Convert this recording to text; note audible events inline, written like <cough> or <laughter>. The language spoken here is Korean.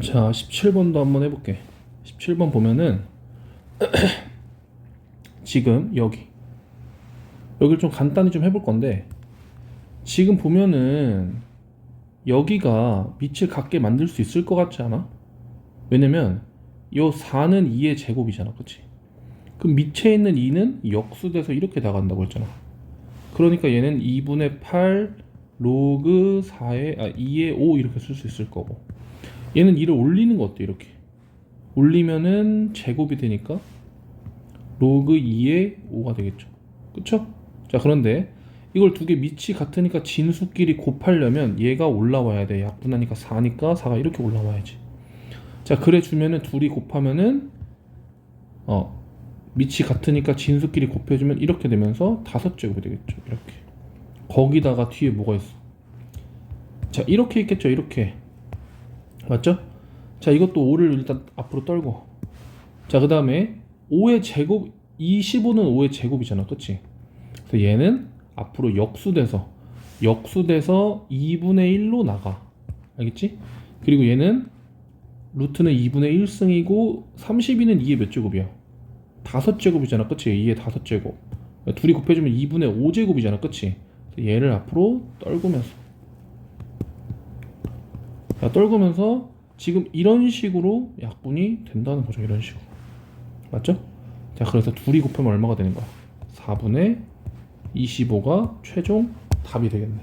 자, 17번도 한번 해볼게. 17번 보면은 <clears throat> 지금 여기 여기를 좀 간단히 좀 해볼 건데 지금 보면은 여기가 밑을 같게 만들 수 있을 것 같지 않아? 왜냐면 요 4는 2의 제곱이잖아, 그치? 그럼 밑에 있는 2는 역수돼서 이렇게 나간다고 했잖아. 그러니까 얘는 2분의 8 로그 4의 아 2의 5 이렇게 쓸 수 있을 거고 얘는 2를 올리는 거 어때 이렇게. 올리면은 제곱이 되니까 로그 2의 5가 되겠죠. 그쵸? 자 그런데 이걸 두 개 밑이 같으니까 진수끼리 곱하려면 얘가 올라와야 돼. 약분하니까 4니까 4가 이렇게 올라와야지. 자 그래 주면은 둘이 곱하면은 어 밑이 같으니까 진수끼리 곱해주면 이렇게 되면서 다섯 제곱이 되겠죠. 이렇게. 거기다가 뒤에 뭐가 있어? 자 이렇게 있겠죠. 이렇게 맞죠? 자 이것도 5를 일단 앞으로 떨고 자그 다음에 5의 제곱 25는 5의 제곱이잖아 그치? 그래서 얘는 앞으로 역수돼서 역수돼서 2분의 1로 나가 알겠지? 그리고 얘는 루트는 2분의 1승이고 32는 2의 몇 제곱이야? 다섯 제곱이잖아 그치? 2의 다섯 제곱 둘이 곱해주면 2분의 5제곱이잖아 그치? 얘를 앞으로 떨구면서 자, 떨구면서 지금 이런 식으로 약분이 된다는 거죠 이런 식으로 맞죠? 자 그래서 둘이 곱하면 얼마가 되는 거야? 4분의 25가 최종 답이 되겠네